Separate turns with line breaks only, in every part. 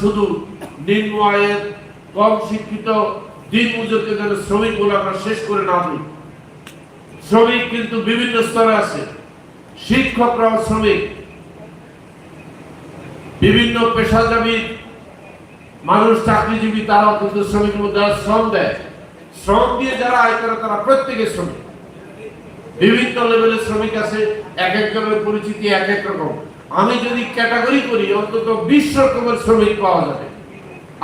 শুধু নিম্ন আয়ের কম শিক্ষিত দিন মজুরকে যেন শ্রমিক বলে আমরা শেষ করে না দিই। শ্রমিক কিন্তু বিভিন্ন স্তরে আছে। শিক্ষকরাও শ্রমিক। বিভিন্ন পেশাজীবী মানুষ, চাকরিজীবী, তারাও কিন্তু শ্রমিকের মধ্যে শ্রম দেয়। শ্রম দিয়ে যারা আয় করে তারা প্রত্যেকে শ্রমিক। বিভিন্ন লেভেলের শ্রমিক আছে, এক একজনের পরিচিতি এক এক রকম। আমি যদি ক্যাটাগরি করি, অন্তত বিশ রকমের শ্রমিক পাওয়া যাবে।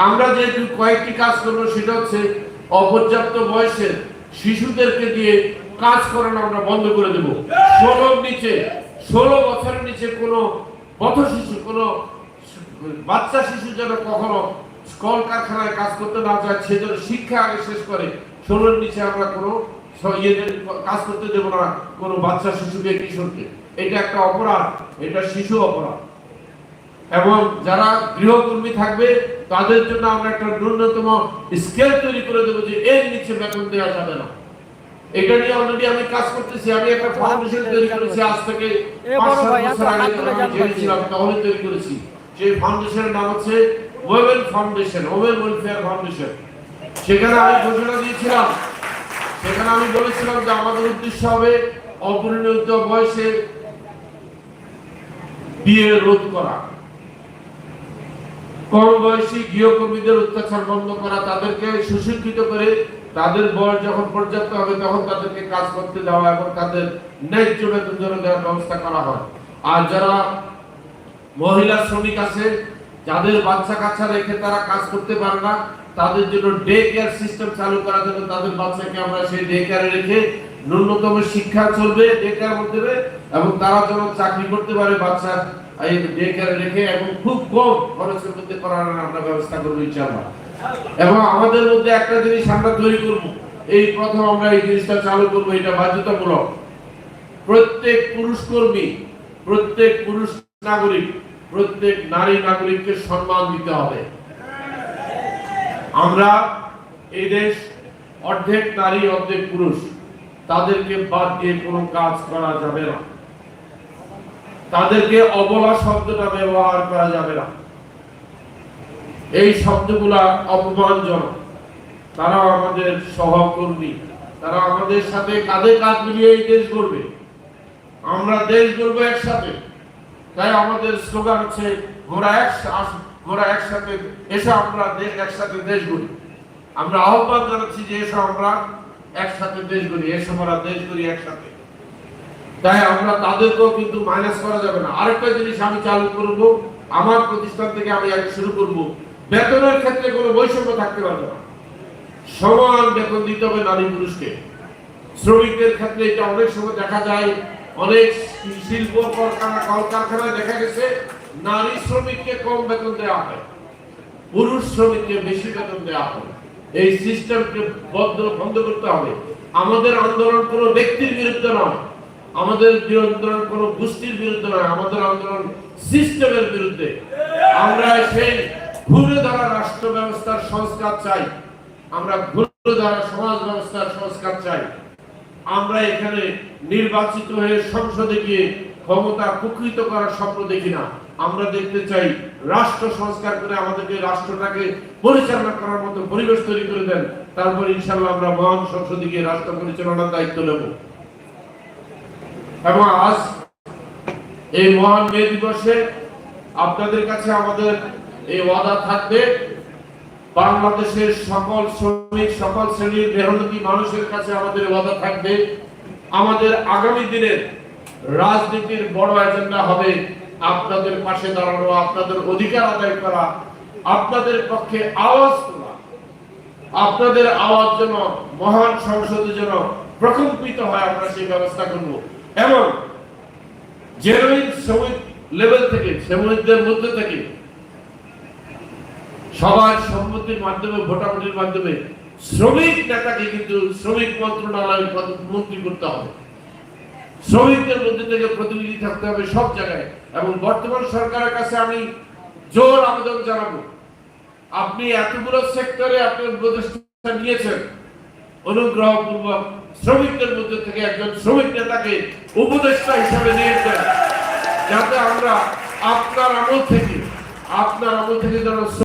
আমরা যে কয়েকটি কাজ করব, সেটা হচ্ছে অপর্যাপ্ত বয়সের শিশুদেরকে দিয়ে কাজ করানো আমরা বন্ধ করে দেব। ষোলোর নিচে, ষোলো বছরের নিচে কোনো পথ শিশু, কোনো বাচ্চা শিশু যেন কখনো কল কারখানায় কাজ করতে না চায় সে যেন শিক্ষা আগে শেষ করে, ষোলোর নিচে আমরা কোনো কাজ করতে দেবো না কোনো বাচ্চা শিশুকে, কিশোরকে। এটা একটা অপরাধ। এটা শিশু অপরাধ। এবং যারা গৃহকর্মী থাকবে তাদের জন্য আমরা একটা ন্যূনতম স্কেল তৈরি করে দেবো যে এর নিচে বেতন দেওয়া যাবে না। এটা নিয়ে অলরেডি আমি কাজ করতেছি আমি একটা ফাউন্ডেশন তৈরি করেছি আজ থেকে পাঁচ সাত বছর আগে আমি তখনই তৈরি করেছি। সেই ফাউন্ডেশনের নাম হচ্ছে ফাউন্ডেশন ওয়েল ওয়েলফেয়ার ফাউন্ডেশন সেখানে আমি ঘোষণা দিয়েছিলাম সেখানে আমি বলেছিলাম যে আমাদের উদ্দেশ্য হবে অপরিণত বয়সে বিয়ে রোধ করা। গৃহকর্মীদের অত্যাচার বন্ধ করা, তাদেরকে সুশিক্ষিত করে তাদের বয়স যখন পর্যাপ্ত হবে তখন তাদেরকে কাজ করতে দেওয়া এবং তাদের ন্যায্য বেতন যেন দেওয়ার ব্যবস্থা করা হয়। আর যারা মহিলা শ্রমিক আছে, যাদের বাচ্চা কাচ্চা রেখে তারা কাজ করতে পারে না, তাদের জন্য ডে কেয়ার সিস্টেম চালু করার জন্য তাদের বাচ্চাকে আমরা সেই ডে কেয়ারে রেখে ন্যূনতম শিক্ষা চলবে ডে কেয়ার মধ্যে এবং তারা যেন চাকরি করতে পারে, বাচ্চা এই রেখে এবং খুব কম খরচের মধ্যে করানোর আমরা ব্যবস্থা করব, ইনশাআল্লাহ। এবং আমাদের মধ্যে একটা জিনিস আমরা তৈরি করব, এই প্রথম আমরা এই জিনিসটা চালু করব, এটা বাধ্যতামূলক। প্রত্যেক পুরুষ কর্মী, প্রত্যেক পুরুষ নাগরিক, প্রত্যেক নারী নাগরিককে সম্মান দিতে হবে। আমরা এই দেশ অর্ধেক নারী, অর্ধেক পুরুষ। তাদেরকে বাদ দিয়ে কোনো কাজ করা যাবে না। তাদেরকে অবলা শব্দটা ব্যবহার করা যাবে না। এই শব্দগুলা অপমানজনক। তারা আমাদের সহকর্মী। তারা আমাদের সাথে কাঁধে কাঁধ মিলিয়ে এই দেশ গড়বে। আমরা দেশ গড়বো একসাথে। তাই আমাদের স্লোগান হচ্ছে মোরা এক মোরা একসাথে, এসো আমরা দেশ একসাথে দেশ গড়ি। আমরা আহ্বান জানাচ্ছি যে এসে আমরা একসাথে দেশ গড়ি এসো আমরা দেশ গড়ি একসাথে। তাই আমরা তাদেরকেও কিন্তু মাইনাস করা যাবে না। আরেকটা জিনিস আমি চালু করব, আমার প্রতিষ্ঠান থেকে আমি আগে শুরু করব। বেতনের ক্ষেত্রে কোনো বৈষম্য থাকতে পারবে না। সমান বেতন দিতে হবে নারী পুরুষকে। শ্রমিকদের ক্ষেত্রে এটা অনেক সময় দেখা যায়, অনেক শিল্প কারখানা কলকারখানায় দেখা গেছে, নারী শ্রমিককে কম বেতন দেওয়া হয়, পুরুষ শ্রমিককে বেশি বেতন দেওয়া হয়। এই সিস্টেমকে বন্ধ বন্ধ করতে হবে। আমাদের আন্দোলন কোনো ব্যক্তির বিরুদ্ধে নয়। আমাদের আন্দোলন কোনো গোষ্ঠীর বিরুদ্ধে নয়। আমাদের আন্দোলন সিস্টেমের বিরুদ্ধে। আমরা সেই ঘুরে ধরা রাষ্ট্র ব্যবস্থার সংস্কার চাই। আমরা ঘুরে ধরা সমাজ ব্যবস্থার সংস্কার চাই। আমরা এখানে নির্বাচিত হয়ে সংসদে গিয়ে ক্ষমতা কুকৃত করার স্বপ্ন দেখি না। আমরা দেখতে চাই রাষ্ট্র সংস্কার করে আমাদেরকে রাষ্ট্রটাকে পরিচালনা করার মতো পরিবেশ তৈরি করে দেন। তারপর ইনশাল্লাহ আমরা মহান সংসদে গিয়ে রাষ্ট্র পরিচালনার দায়িত্ব নেব। এবং আজ এই মহান মে দিবসে আপনাদের কাছে আমাদের এই ওয়াদা থাকবে, বাংলাদেশের সকল শ্রমিক, সকল শ্রেণির মেহনতি মানুষের কাছে আমাদের ওয়াদা থাকবে। আমাদের আগামী দিনের রাজনীতির বড় এজেন্ডা হবে আপনাদের পাশে দাঁড়ানো, আপনাদের অধিকার আদায় করা, আপনাদের পক্ষে আওয়াজ তোলা, আপনাদের আওয়াজ যেন মহান সংসদে যেন প্রকম্পিত হয়, আমরা সেই ব্যবস্থা করব। এবং জেনুইন শ্রমিক লেভেল থেকে শ্রমিকদের মধ্যে থেকে সবার সম্মতির মাধ্যমে, ভোটাভুটির মাধ্যমে শ্রমিক নেতাকে কিন্তু শ্রমিক মন্ত্রণালয়ের মন্ত্রী করতে হবে। শ্রমিকদের মধ্যে থেকে প্রতিনিধি থাকতে হবে সব জায়গায়। এবং বর্তমান সরকারের কাছে আমি জোর আবেদন জানাব। আপনি এতগুলো সেক্টরে আপনি উপদেষ্টা নিয়েছেন। অনুগ্রহপূর্বক শ্রমিকদের মধ্যে থেকে একজন শ্রমিক নেতাকে উপদেষ্টা হিসাবে নিয়েছেন যাতে আমরা আপনার আমল থেকে, আপনার আমল থেকে যেন